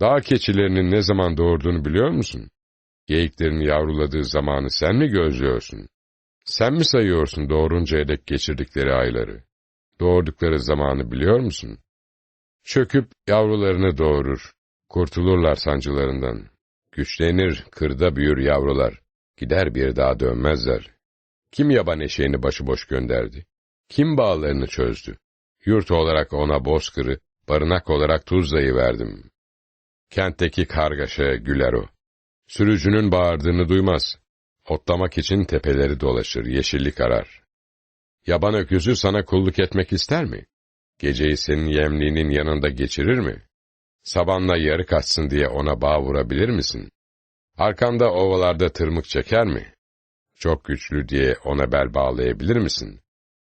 Dağ keçilerinin ne zaman doğurduğunu biliyor musun? Geyiklerin yavruladığı zamanı sen mi gözlüyorsun? Sen mi sayıyorsun doğuruncaya dek geçirdikleri ayları? Doğurdukları zamanı biliyor musun? Çöküp yavrularını doğurur. Kurtulurlar sancılarından. Güçlenir, kırda büyür yavrular. Gider bir daha dönmezler. Kim yaban eşeğini başıboş gönderdi? Kim bağlarını çözdü? Yurt olarak ona bozkırı, barınak olarak Tuzla'yı verdim. Kentteki kargaşaya güler o. Sürücünün bağırdığını duymaz. Otlamak için tepeleri dolaşır, yeşillik arar. Yaban öküzü sana kulluk etmek ister mi? Geceyi senin yemliğinin yanında geçirir mi? Sabanla yarı kaçsın diye ona bağ vurabilir misin? Arkanda ovalarda tırmık çeker mi? Çok güçlü diye ona bel bağlayabilir misin?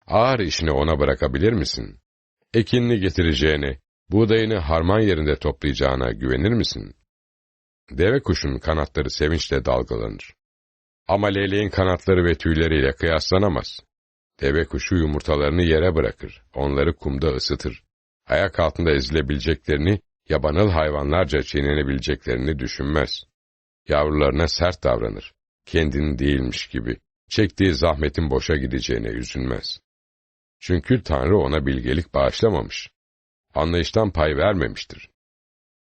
Ağır işini ona bırakabilir misin? Ekinini getireceğine, buğdayını harman yerinde toplayacağına güvenir misin? Deve kuşun kanatları sevinçle dalgalanır. Ama leyleğin kanatları ve tüyleriyle kıyaslanamaz. Deve kuşu yumurtalarını yere bırakır, onları kumda ısıtır. Ayak altında ezilebileceklerini, yabanıl hayvanlarca çiğnenebileceklerini düşünmez. Yavrularına sert davranır, kendini değilmiş gibi, çektiği zahmetin boşa gideceğine üzülmez. Çünkü Tanrı ona bilgelik bağışlamamış. Anlayıştan pay vermemiştir.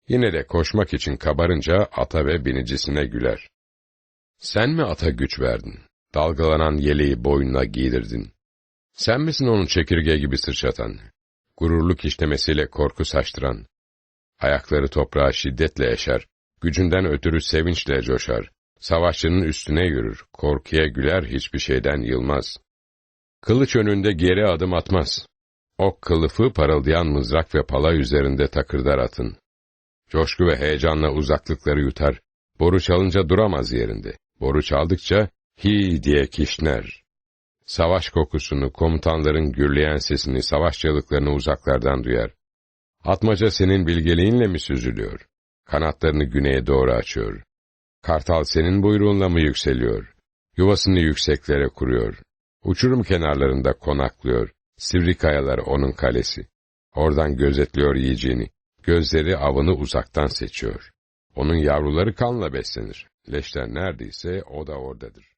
Yine de koşmak için kabarınca ata ve binicisine güler. Sen mi ata güç verdin? Dalgalanan yeleği boynuna giydirdin. Sen misin onun çekirge gibi sırçatan? Gururluk işlemesiyle korku saçtıran. Ayakları toprağa şiddetle eşer, gücünden ötürü sevinçle coşar. Savaşçının üstüne yürür, korkuya güler hiçbir şeyden yılmaz. Kılıç önünde geri adım atmaz. Ok kılıfı parıldayan mızrak ve pala üzerinde takırdar atın. Coşku ve heyecanla uzaklıkları yutar. Boru çalınca duramaz yerinde. Boru çaldıkça hi diye kişner. Savaş kokusunu, komutanların gürleyen sesini, savaş çığlıklarını uzaklardan duyar. Atmaca senin bilgeliğinle mi süzülüyor? Kanatlarını güneye doğru açıyor. Kartal senin buyruğunla mı yükseliyor? Yuvasını yükseklere kuruyor. Uçurum kenarlarında konaklıyor. Sivri kayalar onun kalesi. Oradan gözetliyor yiyeceğini. Gözleri avını uzaktan seçiyor. Onun yavruları kanla beslenir. Leşler neredeyse o da oradadır.